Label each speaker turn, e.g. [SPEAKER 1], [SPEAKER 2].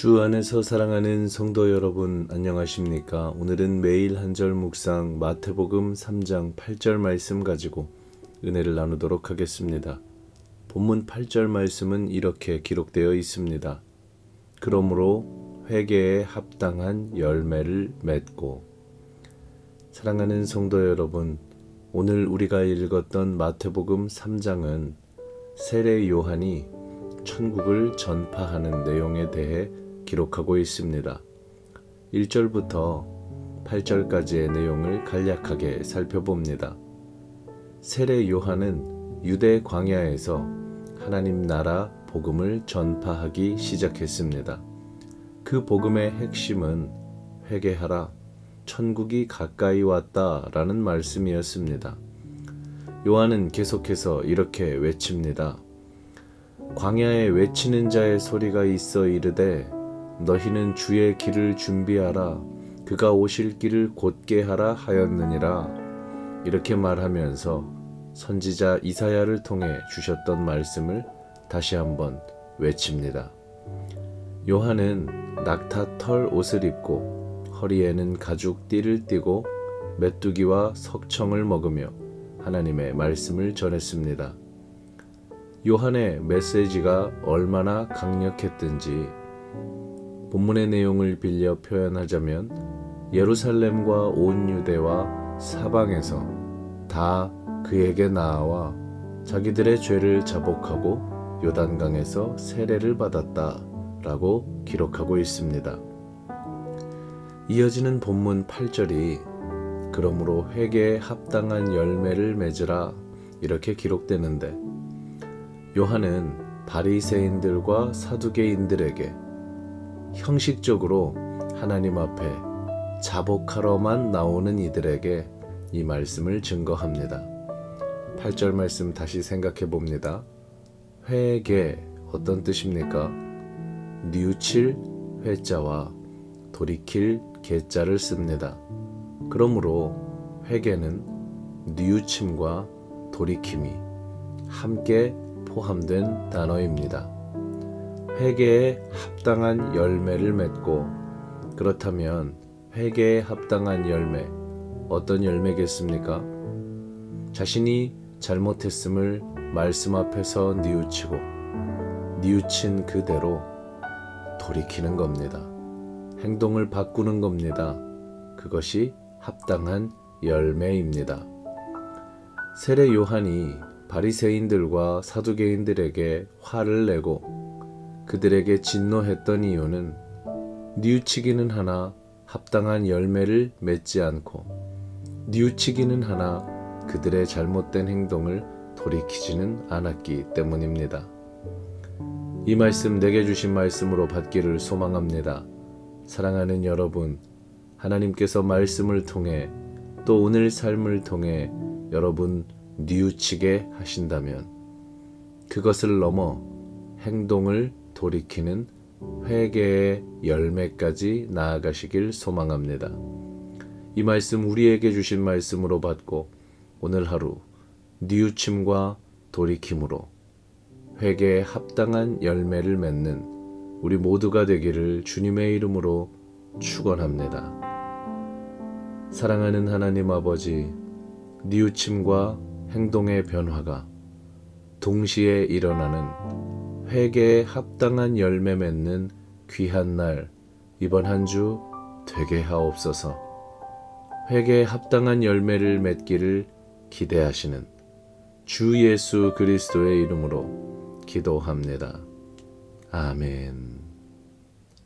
[SPEAKER 1] 주 안에서 사랑하는 성도 여러분 안녕하십니까? 오늘은 매일 한 절 묵상 마태복음 3장 8절 말씀 가지고 은혜를 나누도록 하겠습니다. 본문 8절 말씀은 이렇게 기록되어 있습니다. 그러므로 회개에 합당한 열매를 맺고 사랑하는 성도 여러분 오늘 우리가 읽었던 마태복음 3장은 세례 요한이 천국을 전파하는 내용에 대해 기록하고 있습니다. 1절부터 8절까지의 내용을 간략하게 살펴봅니다. 세례 요한은 유대 광야에서 하나님 나라 복음을 전파하기 시작했습니다. 그 복음의 핵심은 회개하라, 천국이 가까이 왔다 라는 말씀이었습니다. 요한은 계속해서 이렇게 외칩니다. 광야에 외치는 자의 소리가 있어 이르되 너희는 주의 길을 준비하라 그가 오실 길을 곧게 하라 하였느니라 이렇게 말하면서 선지자 이사야를 통해 주셨던 말씀을 다시 한번 외칩니다. 요한은 낙타 털 옷을 입고 허리에는 가죽 띠를 띠고 메뚜기와 석청을 먹으며 하나님의 말씀을 전했습니다. 요한의 메시지가 얼마나 강력했든지 본문의 내용을 빌려 표현하자면 예루살렘과 온 유대와 사방에서 다 그에게 나아와 자기들의 죄를 자복하고 요단강에서 세례를 받았다 라고 기록하고 있습니다. 이어지는 본문 8절이 그러므로 회개에 합당한 열매를 맺으라 이렇게 기록되는데 요한은 바리새인들과 사두개인들에게 형식적으로 하나님 앞에 자복하러만 나오는 이들에게 이 말씀을 증거합니다. 8절 말씀 다시 생각해 봅니다. 회개 어떤 뜻입니까? 뉘우칠 회자와 돌이킬 개자를 씁니다. 그러므로 회개는 뉘우침과 돌이킴이 함께 포함된 단어입니다. 회개에 합당한 열매를 맺고 그렇다면 회개에 합당한 열매 어떤 열매겠습니까? 자신이 잘못했음을 말씀 앞에서 뉘우치고 뉘우친 그대로 돌이키는 겁니다. 행동을 바꾸는 겁니다. 그것이 합당한 열매입니다. 세례 요한이 바리새인들과 사두개인들에게 화를 내고 그들에게 진노했던 이유는 뉘우치기는 하나 합당한 열매를 맺지 않고 뉘우치기는 하나 그들의 잘못된 행동을 돌이키지는 않았기 때문입니다. 이 말씀 내게 주신 말씀으로 받기를 소망합니다. 사랑하는 여러분, 하나님께서 말씀을 통해 또 오늘 삶을 통해 여러분 뉘우치게 하신다면 그것을 넘어 행동을 돌이키는 회개의 열매까지 나아가시길 소망합니다. 이 말씀 우리에게 주신 말씀으로 받고 오늘 하루 뉘우침과 돌이킴으로 회개에 합당한 열매를 맺는 우리 모두가 되기를 주님의 이름으로 축원합니다. 사랑하는 하나님 아버지, 뉘우침과 행동의 변화가 동시에 일어나는 회개에 합당한 열매 맺는 귀한 날 이번 한 주 되게 하옵소서. 회개에 합당한 열매를 맺기를 기대하시는 주 예수 그리스도의 이름으로 기도합니다. 아멘.